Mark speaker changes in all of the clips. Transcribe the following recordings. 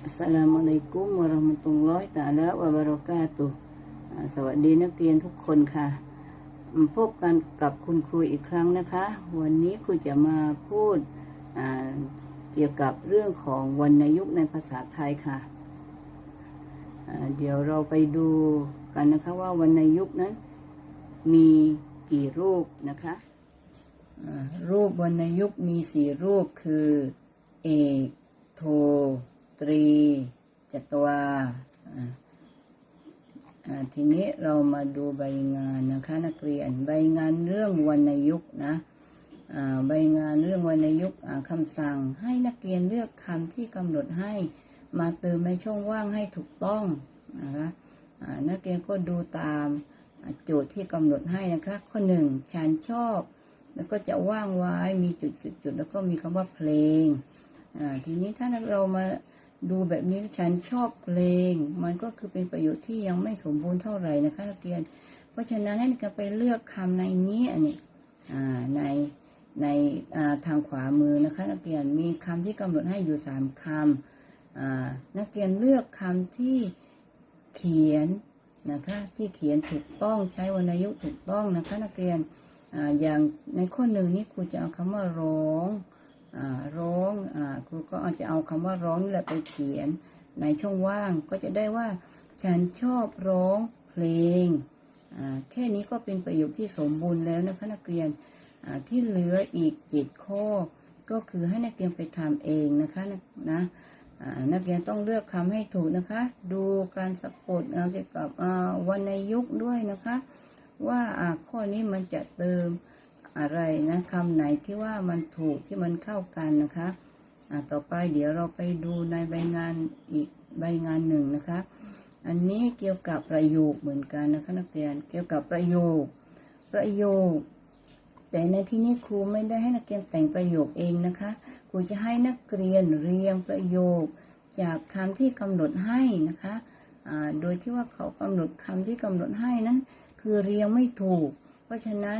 Speaker 1: Assalamualaikum warahmatullahi ta'ala wabarakatuh สวัสดีนักเรียนทุกคนค่ะ พบกันกับคุณครูอีกครั้งนะคะ วันนี้ครูจะมาพูดเกี่ยวกับเรื่องของวรรณยุกต์ในภาษาไทยค่ะ เดี๋ยวเราไปดูกันนะคะว่าวรรณยุกต์นั้น มีกี่รูปนะคะรูปวรรณยุกต์มีสี่รูปคือ เอก โท ตรีจตวาอ่าทีนี้เรามาดูใบงานนะคะนักเรียนใบงานเรื่องวรรณยุกนะอ่าใบงานเรื่องวรรณยุกคำสั่งให้นักเรียนเลือกคำที่กำหนดให้มาเติมในช่องว่างให้ถูกต้องนะคะนักเรียนก็ดูตามโจทย์ที่กำหนดให้นะคะข้อหนึ่งฉันชอบ แล้วก็จะว่างไว้มีจุดๆๆแล้วก็มีคำว่าเพลงอ่าทีนี้ถ้าเรามา ดูแบบนี้ฉันชอบเพลง มันก็คือเป็นประโยชน์ที่ยังไม่สมบูรณ์เท่าไหร่นะคะนักเรียน เพราะฉะนั้นให้นักเรียนไปเลือกคำในนี้อันนี้อ่าในในาทางขวามือนะคะ นักเรียนมีคำที่กำหนดให้อยู่สามคำนักเรียนเลือกคำที่เขียนนะคะที่เขียนถูกต้องใช้วรรณยุกต์ถูกต้องนะคะ นักเรียนออย่างในข้อหนึ่งนี้ครูจะเอาคำว่าร้อง ร้องอครูก็อาจจะเอาคำว่าร้องนี่แหละไปเขียน ในช่องว่างก็จะได้ว่า ฉันชอบร้องเพลง แค่นี้ก็เป็นประโยคที่สมบูรณ์แล้วนะคะนักเรียนที่เหลืออีกเจ็ดข้อ ก็คือให้นักเรียนไปทำเองนะคะนะนักเรียนต้องเลือกคำให้ถูกนะคะ ดูการสะกดเกี่ยวกับวรรณยุกต์ด้วยนะคะ ว่าข้อนี้มันจะเติม อะไรนะคำไหนที่ว่ามันถูกที่มันเข้ากันนะคะอ่าต่อไปเดี๋ยวเราไปดูในใบงานอีกใบงานหนึ่งนะคะ อันนี้เกี่ยวกับประโยคเหมือนกันนะคะนักเรียนเกี่ยวกับประโยค ประโยค แต่ในที่นี้ครูไม่ได้ให้นักเรียนแต่งประโยคเองนะคะครูจะให้นักเรียนเรียงประโยค จากคำที่กำหนดให้นะคะโดยที่ว่าเขากำหนดคำที่กำหนดให้นั้น คือเรียงไม่ถูก เพราะฉะนั้น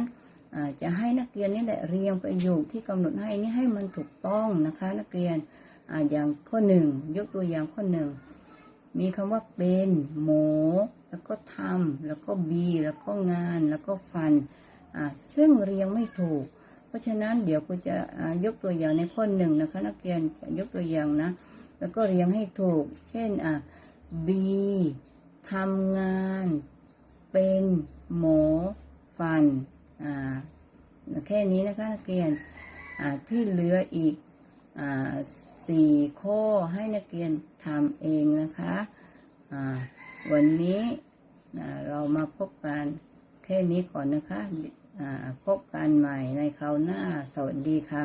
Speaker 1: จะให้นักเรียนนี่แหละเรียงประโยคที่กำหนดให้นี่ให้มันถูกต้องนะคะ นักเรียนออย่างข้อหนึ่งยกตัวอย่างข้อหนึ่งมีคำว่าเป็นหมอแล้วก็ทำแล้วก็บีแล้วก็งานแล้วก็ฟันซึ่งเรียงไม่ถูก เพราะฉะนั้นเดี๋ยวกูจะยกตัวอย่างในข้อหนึ่งนะคะ นักเรียนยกตัวอย่างนะ แล้วก็เรียงให้ถูก เช่นอ่าบีทำงาน เป็นหมอฟัน แค่นี้นะคะนักเรียนที่เหลืออีกอ่าสี่ข้อให้นักเรียนทำเองนะคะวันนี้เรามาพบกันแค่นี้ก่อนนะคะพบกันใหม่ในคราวหน้า สวัสดีค่ะ